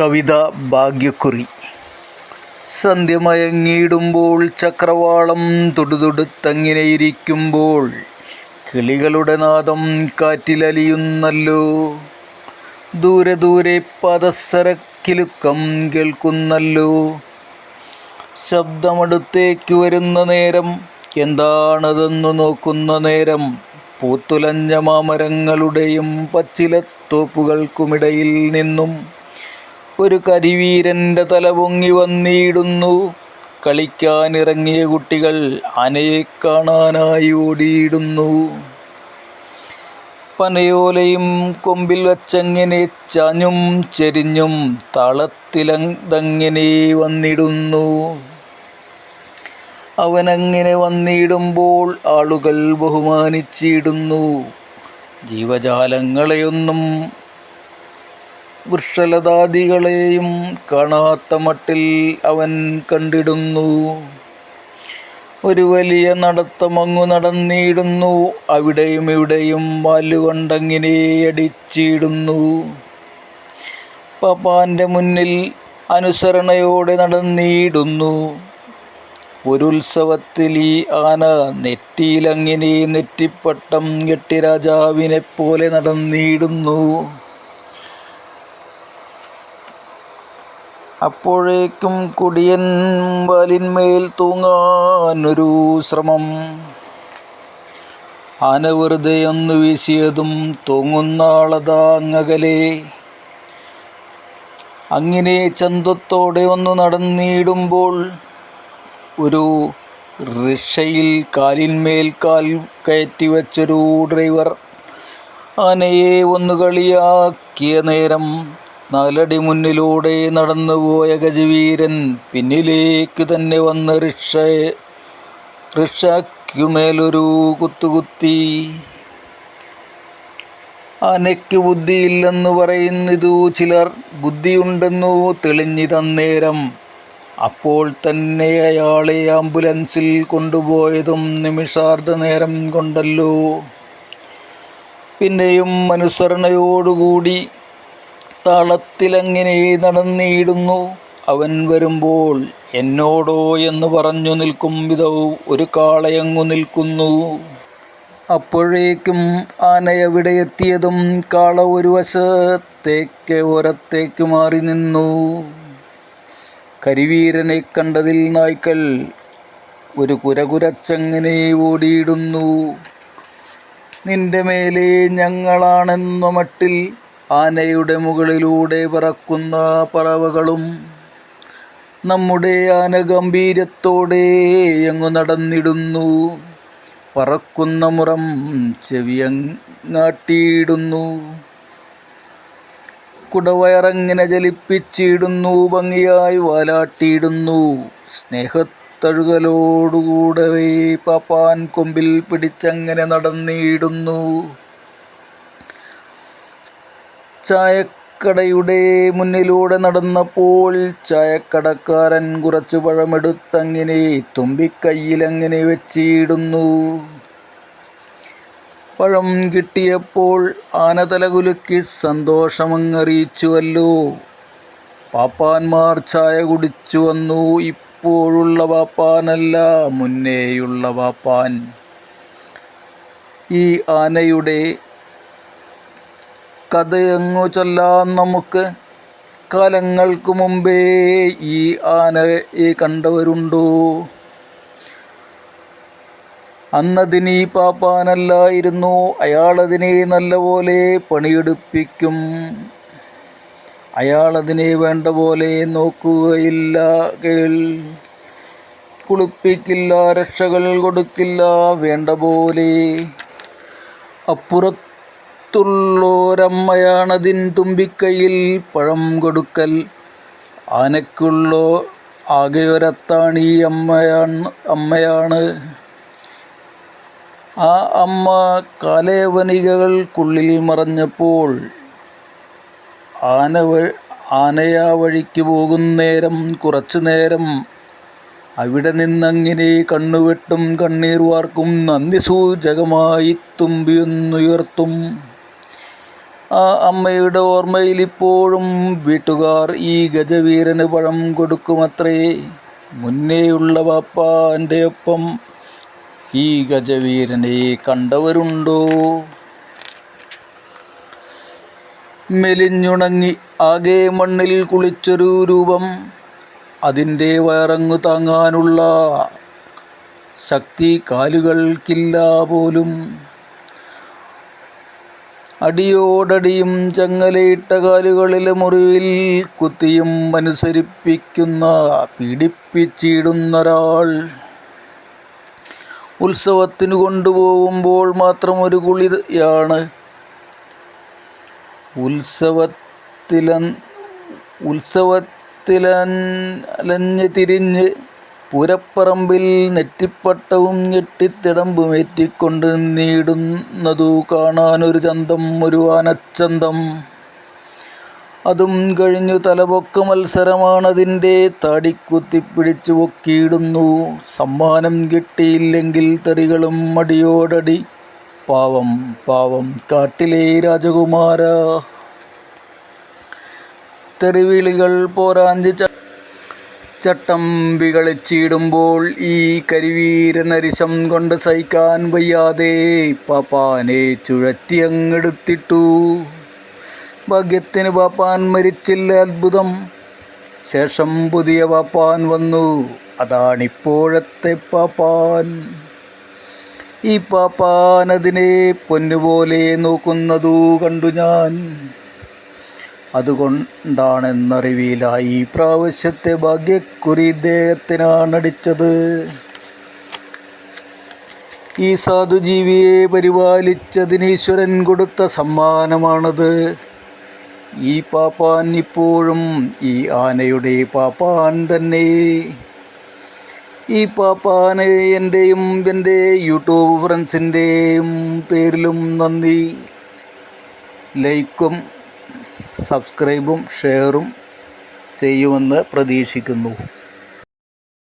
കവിത ഭാഗ്യക്കുറി. സന്ധ്യമയങ്ങിയിടുമ്പോൾ ചക്രവാളം തുടുതുടുത്തങ്ങിനെയിരിക്കുമ്പോൾ കിളികളുടെ നാദം കാറ്റിലലിയുന്നല്ലോ. ദൂരെ ദൂരെ പദസരക്കിലുക്കം കേൾക്കുന്നല്ലോ. ശബ്ദമടുത്തേക്ക് വരുന്ന നേരം എന്താണതെന്നു നോക്കുന്ന നേരം പൂത്തുലഞ്ഞ മാമരങ്ങളുടെയും പച്ചിലത്തോപ്പുകൾക്കുമിടയിൽ നിന്നും ഒരു കരിവീരന്റെ തല പൊങ്ങി വന്നിടുന്നു. കളിക്കാനിറങ്ങിയ കുട്ടികൾ ആനയെ കാണാനായി ഓടിയിടുന്നു. പനയോലയും കൊമ്പിൽ വച്ചങ്ങനെ ചാഞ്ഞും ചെരിഞ്ഞും തളത്തിലങ്ങനെ വന്നിടുന്നു. അവനങ്ങനെ വന്നിടുമ്പോൾ ആളുകൾ ബഹുമാനിച്ചിടുന്നു. ജീവജാലങ്ങളെയൊന്നും വൃക്ഷലതാദികളെയും കാണാത്ത മട്ടിൽ അവൻ കണ്ടിടുന്നു. ഒരു വലിയ നടത്തമങ്ങു നടന്നിടുന്നു. അവിടെയും ഇവിടെയും വാലുകൊണ്ടങ്ങനെ അടിച്ചിടുന്നു. പാപ്പാന്റെ മുന്നിൽ അനുസരണയോടെ നടന്നിടുന്നു. ഒരു ഉത്സവത്തിൽ ഈ ആന നെറ്റിയിലങ്ങനെ നെറ്റിപ്പട്ടം കെട്ടി രാജാവിനെ പോലെ നടന്നിടുന്നു. അപ്പോഴേക്കും കുടിയൻ വാലിന്മേൽ തൂങ്ങാനൊരു ശ്രമം. ആന വെറുതെ ഒന്ന് വീശിയതും തൂങ്ങുന്ന ആളതാങ്ങകലെ അങ്ങനെ ചന്തത്തോടെ ഒന്ന് നടന്നിടുമ്പോൾ ഒരു റിക്ഷയിൽ കാലിന്മേൽ കാൽ കയറ്റി വച്ചൊരു ഡ്രൈവർ ആനയെ ഒന്ന് കളിയാക്കിയ നേരം നാലടി മുന്നിലൂടെ നടന്നുപോയ ഗജവീരൻ പിന്നിലേക്ക് തന്നെ വന്ന് റിക്ഷ റിക്ഷയ്ക്കുമേലൊരു കുത്തുകുത്തി. ആനയ്ക്ക് ബുദ്ധിയില്ലെന്ന് പറയുന്നതു ചിലർ ബുദ്ധിയുണ്ടെന്നു തെളിഞ്ഞു തന്നേരം അപ്പോൾ തന്നെ അയാളെ ആംബുലൻസിൽ കൊണ്ടുപോയതും നിമിഷാർദ്ധ നേരം കൊണ്ടല്ലോ. പിന്നെയും അനുസരണയോടുകൂടി താളത്തിലങ്ങനെ നടന്നിടുന്നു. അവൻ വരുമ്പോൾ എന്നോടോ എന്ന് പറഞ്ഞു നിൽക്കും വിധവും ഒരു കാളയങ്ങു നിൽക്കുന്നു. അപ്പോഴേക്കും ആനയവിടെ എത്തിയതും കാള ഒരു വശത്തേക്ക് ഓരത്തേക്ക് മാറി നിന്നു. കരിവീരനെ കണ്ടതിൽ നായ്ക്കൽ ഒരു കുരകുരച്ചങ്ങനെ ഓടിയിടുന്നു. നിന്റെ മേലെ ഞങ്ങളാണെന്ന മട്ടിൽ ആനയുടെ മുകളിലൂടെ പറക്കുന്ന പറവകളും നമ്മുടെ ആന ഗംഭീരത്തോടെ അങ്ങു നടന്നിടുന്നു. പറക്കുന്ന മുറം ചെവിയങ്ങാട്ടിയിടുന്നു കുടവയറങ്ങനെ ജലിപ്പിച്ചിടുന്നു ഭംഗിയായി വാലാട്ടിയിടുന്നു. സ്നേഹത്തഴുകലോടുകൂടവേ പാപ്പാൻ കൊമ്പിൽ പിടിച്ചങ്ങനെ നടന്നിടുന്നു. ചായക്കടയുടെ മുന്നിലൂടെ നടന്നപ്പോൾ ചായക്കടക്കാരൻ കുറച്ചു പഴമെടുത്തങ്ങനെ തുമ്പിക്കൈയിലങ്ങനെ വെച്ചിടുന്നു. പഴം കിട്ടിയപ്പോൾ ആന തലകുലുക്കി സന്തോഷമങ്ങറിയിച്ചുവല്ലോ. പാപ്പാന്മാർ ചായ കുടിച്ചു വന്നു. ഇപ്പോഴുള്ള പാപ്പാനല്ല മുന്നേയുള്ള പാപ്പാൻ. ഈ ആനയുടെ കഥയങ്ങു ചൊല്ലാം നമുക്ക്. കാലങ്ങൾക്ക് മുമ്പേ ഈ ആനയെ കണ്ടവരുണ്ടോ? അന്നതിന് പാപ്പാനല്ലായിരുന്നു അയാളതിനെ നല്ലപോലെ പണിയെടുപ്പിക്കും. അയാളതിനെ വേണ്ട പോലെ നോക്കുകയില്ല കേൾ. കുളിപ്പിക്കില്ല രക്ഷകൾ കൊടുക്കില്ല വേണ്ട പോലെ. അപ്പുറത്തുള്ളോരമ്മയാണതിൻ തുമ്പിക്കൈയിൽ പഴം കൊടുക്കൽ. ആനയ്ക്കുള്ളോ ആകെ ഒരത്താണി അമ്മയാണ് അമ്മയാണ്. ആ അമ്മ കാലേവനികകൾക്കുള്ളിൽ മറഞ്ഞപ്പോൾ ആന ആനയാ വഴിക്ക് പോകുന്നേരം കുറച്ചു നേരം അവിടെ നിന്നങ്ങനെ കണ്ണുവെട്ടും കണ്ണീർ വാർക്കും നന്ദി സൂചകമായി തുമ്പിയൊന്നുയർത്തും. ആ അമ്മയുടെ ഓർമ്മയിൽ ഇപ്പോഴും വീട്ടുകാർ ഈ ഗജവീരന് പഴം കൊടുക്കുമത്രേ. മുന്നേയുള്ള പാപ്പാന്റെ ഒപ്പം ഈ ഗജവീരനെ കണ്ടവരുണ്ടോ? മെലിഞ്ഞുണങ്ങി ആകെ മണ്ണിൽ കുളിച്ചൊരു രൂപം അതിന്റെ വയറങ്ങു താങ്ങാനുള്ള ശക്തി കാലുകൾക്കില്ല പോലും. അടിയോടടിയും ചങ്ങലയിട്ട കാലുകളിലെ മുറിവിൽ കുത്തിയും അനുസരിപ്പിക്കുന്ന പീഡിപ്പിച്ചിടുന്നൊരാൾ. ഉത്സവത്തിന് കൊണ്ടുപോകുമ്പോൾ മാത്രം ഒരു കുളിയാണ്. ഉത്സവത്തിലൻ ഉത്സവത്തിലഞ്ഞ് തിരിഞ്ഞ് പൂരപ്പറമ്പിൽ നെറ്റിപ്പട്ടവും ഞെട്ടിത്തിടമ്പുമേറ്റിക്കൊണ്ട് നീടുന്നതു കാണാനൊരു ചന്തം ഒരു ആനച്ചന്തം. അതും കഴിഞ്ഞു തലപൊക്ക മത്സരമാണതിന്റെ താടിക്കുത്തിപ്പിടിച്ചു പൊക്കിയിടുന്നു. സമ്മാനം കിട്ടിയില്ലെങ്കിൽ തെറികളും മടിയോടടി. പാവം പാവം കാട്ടിലെ രാജകുമാര. തെറിവിളികൾ പോരാഞ്ച് ചട്ടമ്പി കളിച്ചിടുമ്പോൾ ഈ കരിവീരനരിശം കൊണ്ട് സഹിക്കാൻ വയ്യാതെ പാപ്പാനെ ചുഴറ്റിയങ്ങെടുത്തിട്ടു ഭാഗ്യത്തിന് പാപ്പാൻ മരിച്ചില്ല അത്ഭുതം. ശേഷം പുതിയ പാപ്പാൻ വന്നു. അതാണിപ്പോഴത്തെ പാപ്പാൻ. ഈ പാപ്പാനതിനെ പൊന്നുപോലെ നോക്കുന്നതു കണ്ടു ഞാൻ. അതുകൊണ്ടാണെന്നറിവില്ല ഈ പ്രാവശ്യത്തെ ഭാഗ്യക്കുറി ഇദ്ദേഹത്തിനാണടിച്ചത്. ഈ സാധുജീവിയെ പരിപാലിച്ചതിന് ഈശ്വരൻ കൊടുത്ത സമ്മാനമാണത്. ഈ പാപ്പാൻ ഇപ്പോഴും ഈ ആനയുടെ പാപ്പാൻ തന്നെ. ഈ പാപ്പാന് എന്റെയും എന്റെ യൂട്യൂബ് ഫ്രണ്ട്സിന്റെയും പേരിലും നന്ദി. ലൈക്കും സബ്സ്ക്രൈബും ഷെയറും ചെയ്യുമെന്ന് പ്രതീക്ഷിക്കുന്നു.